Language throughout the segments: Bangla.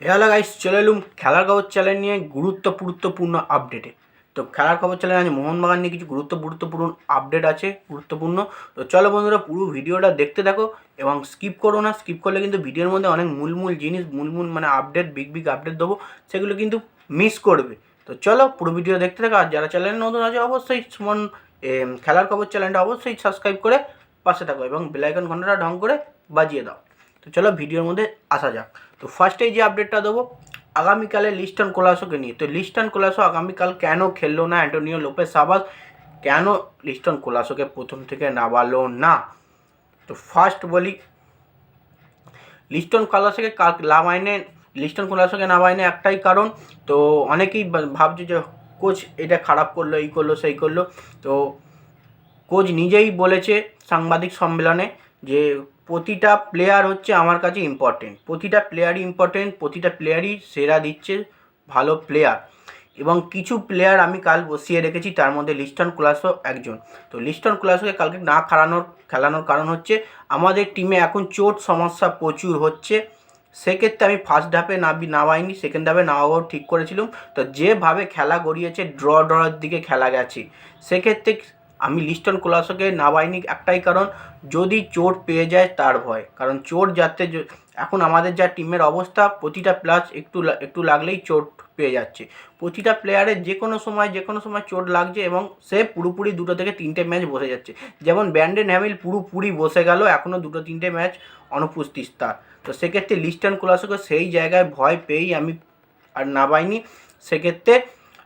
হ্যালো গাইস চলে এলুম খেলার খবর চ্যানেল নিয়ে গুরুত্ব গুরুত্বপূর্ণ আপডেটে তো খেলার খবর চ্যানেল আজ মোহনবাগান নিয়ে কিছু গুরুত্ব গুরুত্বপূর্ণ আপডেট আছে, গুরুত্বপূর্ণ। তো চলো বন্ধুরা, পুরো ভিডিওটা দেখতে থাকো এবং স্কিপ করো না। স্কিপ করলে কিন্তু ভিডিওর মধ্যে অনেক মূল মূল জিনিস মূল মূল মানে আপডেট বিগ বিগ আপডেট দেবো, সেগুলো কিন্তু মিস করবে। তো চলো পুরো ভিডিও দেখতে থাকো, আর যারা চ্যানেলে নতুন আছে, অবশ্যই সুমন খেলার খবর চ্যানেলটা অবশ্যই সাবস্ক্রাইব করে পাশে থাকো এবং বেলাইকন ঘন্টাটা ঢং করে বাজিয়ে দাও। তো চলো ভিডিওর মধ্যে আসা যাক। তো ফার্স্টেই যে আপডেটটা দেবো, আগামীকালে লিস্টন কোলাসোকে নিয়ে। তো লিস্টন কোলাসো আগামীকাল কেন খেললো না? অ্যান্টোনিও লোপেস সাবাস, কেন লিস্টন কোলাসোকে প্রথম থেকে নামালো না? তো ফার্স্ট বলি, লিস্টন কোলাসোকে নামাইনে লিস্টন কোলাসোকে নামাইনে একটাই কারণ, তো অনেকেই ভাবছে যে কোচ এটা খারাপ করল, এই করল, সেই করল। তো কোচ নিজেই বলেছে সাংবাদিক সম্মেলনে যে প্রতিটা প্লেয়ার হচ্ছে আমার কাছে ইম্পর্টেন্ট প্রতিটা প্লেয়ারই ইম্পর্টেন্ট প্রতিটা প্লেয়ারই সেরা দিচ্ছে ভালো প্লেয়ার এবং কিছু প্লেয়ার আমি কাল বসিয়ে রেখেছি, তার মধ্যে লিস্টন ক্লাসও একজন। তো লিস্টন ক্লাসকে কালকে না খেলানোর খেলানোর কারণ হচ্ছে আমাদের টিমে এখন চোট সমস্যা প্রচুর হচ্ছে। সেক্ষেত্রে আমি ফার্স্ট হাফে নাবি, নামাইনি সেকেন্ড হাফে নামাবো ঠিক করেছিলাম। তো যেভাবে খেলা গড়িয়েছে ড্র ড্রয়ের দিকে খেলা গেছে। সেক্ষেত্রে আমি লিস্টন কোলাসোকে নামাইনি একটাই কারণ, যদি চোট পেয়ে যায় তার ভয়। কারণ চোট যাতে এখন আমাদের যা টিমের অবস্থা, প্রতিটা প্লাস একটু একটু লাগলেই চোট পেয়ে যাচ্ছে। প্রতিটা প্লেয়ারের যে কোনো সময় যে কোনো সময় চোট লাগছে এবং সে পুরোপুরি দুটো থেকে তিনটে ম্যাচ বসে যাচ্ছে। যেমন ব্যান্ডেন হ্যামিল পুরোপুরি বসে গেল এখনও দুটো তিনটে ম্যাচ অনুপস্থিত তার। তো সেক্ষেত্রে লিস্টন কোলাসোকে সেই জায়গায় ভয় পেয়েই আমি আর নামাইনি সেক্ষেত্রে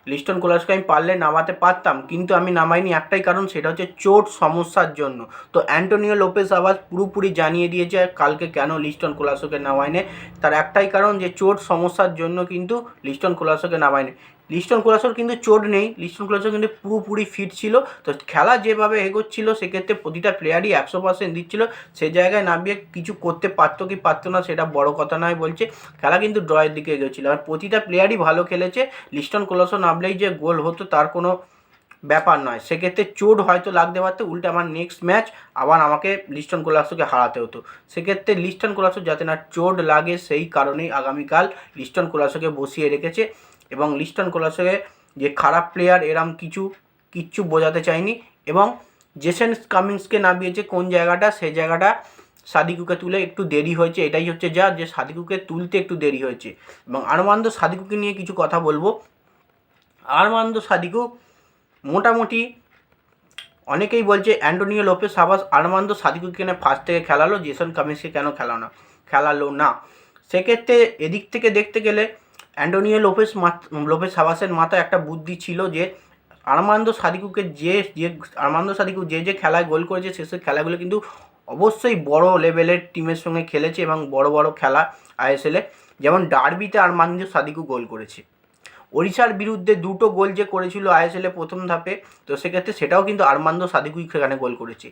লিস্টন কোলাসকে আমি পারলে নামাতে পারতাম, কিন্তু আমি নামাইনি একটাই কারণ, সেটা হচ্ছে চোট সমস্যার জন্য। তো অ্যান্টোনিও লোপেস আবার পুরোপুরি জানিয়ে দিয়েছে, কালকে কেন লিস্টন কোলাসকে নামায়নি? তার একটাই কারণ যে, চোট সমস্যার জন্য কিন্তু লিস্টন কোলাসোকে নামায়নি। লিস্টন কোলাসোর কিন্তু চোট নেই। লিস্টন কোলাসো কিন্তু পুরোপুরি ফিট ছিল। তো খেলা যেভাবে এগোচ্ছিল, সেক্ষেত্রে প্রতিটা প্লেয়ারই একশো পার্সেন্ট দিচ্ছিল। সে জায়গায় নামিয়ে কিছু করতে পারতো কি পারতো না, সেটা বড় কথা নয় বলছে। খেলা কিন্তু ড্রয়ের দিকে এগোচ্ছিল। আর প্রতিটা প্লেয়ারই ভালো খেলেছে। লিস্টন কোলাসো নামলেই যে গোল হতো তার কোনো ব্যাপার নয়। সেক্ষেত্রে চোট হয়তো লাগতে পারতো, উল্টে আমার নেক্সট ম্যাচ আবার আমাকে লিস্টন কোলাসোকে হারাতে হতো। সেক্ষেত্রে লিস্টন কোলাসো যাতে না চোট লাগে, সেই কারণেই আগামীকাল লিস্টন কোলাসোকে বসিয়ে রেখেছে। এবং লিস্টন কোলাসোকে যে খারাপ প্লেয়ার এরম কিছু, কিচ্ছু বোঝাতে চায়নি এবং জেসেন কামিংসকে নামিয়েছে কোন জায়গাটা সেই জায়গাটা সাদিকুকে তুলে একটু দেরি হয়েছে। এটাই হচ্ছে যা, যে সাদিকুকে তুলতে একটু দেরি হয়েছে। এবং আরমান্দ সাদিকুকে নিয়ে কিছু কথা বলব। আরমান্দ সাদিকু মোটামুটি অনেকেই বলছে অ্যান্টোনিও লোপে সাবাস আরমান্দ সাদিকুকে কেন ফার্স্ট থেকে খেলালো, জেসন কামিন্সকে কেন খেলালো না খেলালো না। সেক্ষেত্রে এদিক থেকে দেখতে গেলে অ্যান্টোনিও লোপেস লোপেস সাবাসের মাথায় একটা বুদ্ধি ছিল যে আরমান্দ সাদিকুকে যে যে, আরমান্দ সাদিকু যে যে খেলায় গোল করেছে সেসব খেলাগুলো কিন্তু অবশ্যই বড় লেভেলের টিমের সঙ্গে খেলেছে এবং বড় বড় খেলা আইএসএলে। যেমন ডার্বিতে আরমান্দ সাদিকু গোল করেছে। ওড়িশার বিরুদ্ধে দুটো গোল যে করেছিল আইএসএলে প্রথম ধাপে, তো সেক্ষেত্রে সেটাও কিন্তু আরমান্দ সাদিকুই সেখানে গোল করেছে।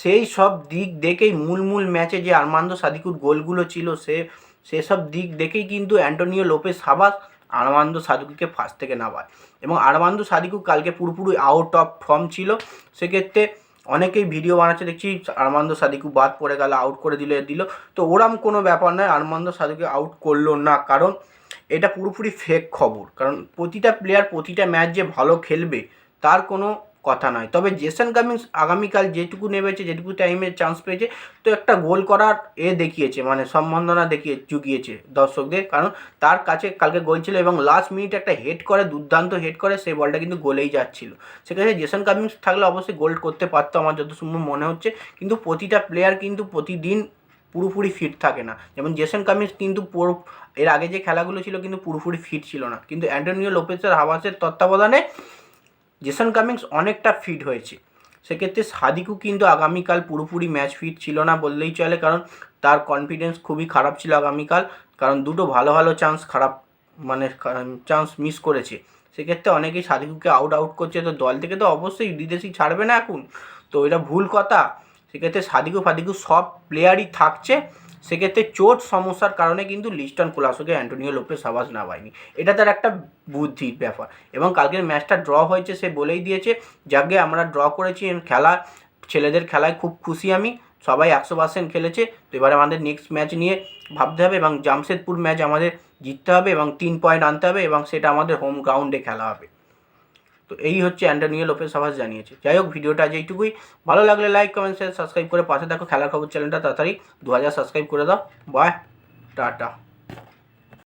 সেই সব দিক দেখেই মূল মূল ম্যাচে যে আরমান্দ সাদিকুর গোলগুলো ছিল, সে সেসব দিক দেখেই কিন্তু অ্যান্টোনিও লোপেস হাবাস আরমান্দ সাদিকুকে ফার্স্ট থেকে নামায়। এবং আরমান্দ সাদিকু কালকে পুরোপুরি আউট অফ ফর্ম ছিল। সেক্ষেত্রে অনেকেই ভিডিও বানাচ্ছে, দেখছি আরমান্দ সাদিকু বাদ পড়ে গেল আউট করে দিলে দিল। তো ওরম কোনো ব্যাপার নয়, আরমান্দ সাদিকু আউট করল না। কারণ এটা পুরোপুরি ফেক খবর। কারণ প্রতিটা প্লেয়ার প্রতিটা ম্যাচ যে ভালো খেলবে, তার কোনো কথা নয়। তবে জেসন কামিংস আগামীকাল যেটুকু নেমেছে, যেটুকু টাইমে চান্স পেয়েছে, তো একটা গোল করার এ দেখিয়েছে মানে সম্ভাবনা দেখিয়ে, জুগিয়েছে দর্শকদের। কারণ তার কাছে কালকে গোল ছিল এবং লাস্ট মিনিট একটা হেড করে, দুর্দান্ত হেড করে, সেই বলটা কিন্তু গোলেই যাচ্ছিল। সেক্ষেত্রে জেসন কামিংস থাকলে অবশ্যই গোল করতে পারতো আমার যত সম্ভব মনে হচ্ছে। কিন্তু প্রতিটা প্লেয়ার কিন্তু প্রতিদিন পুরোপুরি ফিট থাকে না। যেমন জেসন কামিন্স কিন্তু পুরো, এর আগে যে খেলাগুলো ছিল কিন্তু পুরোপুরি ফিট ছিল না। কিন্তু অ্যান্টোনিও লোপেসের হাওয়াসের তত্ত্বাবধানে জেসন কামিংস অনেকটা ফিট হয়েছে। সেক্ষেত্রে সাদিকু কিন্তু আগামীকাল পুরোপুরি ম্যাচ ফিট ছিল না বললেই চলে, কারণ তার কনফিডেন্স খুবই খারাপ ছিল আগামীকাল, কারণ দুটো ভালো ভালো চান্স খারাপ মানে চান্স মিস করেছে। সেক্ষেত্রে অনেকেই সাদিকুকে আউট আউট করছে। তো দল থেকে তো অবশ্যই বিদেশি ছাড়বে না এখন। তো এটা ভুল কথা। সেক্ষেত্রে সাদিকু ফাদিকু সব প্লেয়ারই থাকছে। সেক্ষেত্রে চোট সমস্যার কারণে কিন্তু লিস্টন কোলাসোকে অ্যান্টোনিও লোপেস আওয়াজ না পায়নি। এটা তার একটা বুদ্ধির ব্যাপার। এবং কালকের ম্যাচটা ড্র হয়েছে সে বলেই দিয়েছে, যাকে আমরা ড্র করেছি খেলা, ছেলেদের খেলায় খুব খুশি আমি, সবাই একশো পার্সেন্ট খেলেছে, তো এবার আমাদের নেক্সট ম্যাচ নিয়ে ভাবতে হবে এবং জামশেদপুর ম্যাচ আমাদের জিততে হবে এবং তিন পয়েন্ট আনতে হবে এবং সেটা আমাদের হোম গ্রাউন্ডে খেলা হবে। তো এই হচ্ছে অ্যান্টনিও লোপেস আভাস জানিয়েছে। যাই হোক, ভিডিওটা আজ এইটুকুই। ভালো লাগলে লাইক কমেন্ট শেয়ার সাবস্ক্রাইব করে পাশে দেখো খেলার খবর চ্যানেলটা তাড়াতাড়ি। দু হাজার সাবস্ক্রাইব করে দাও। By tata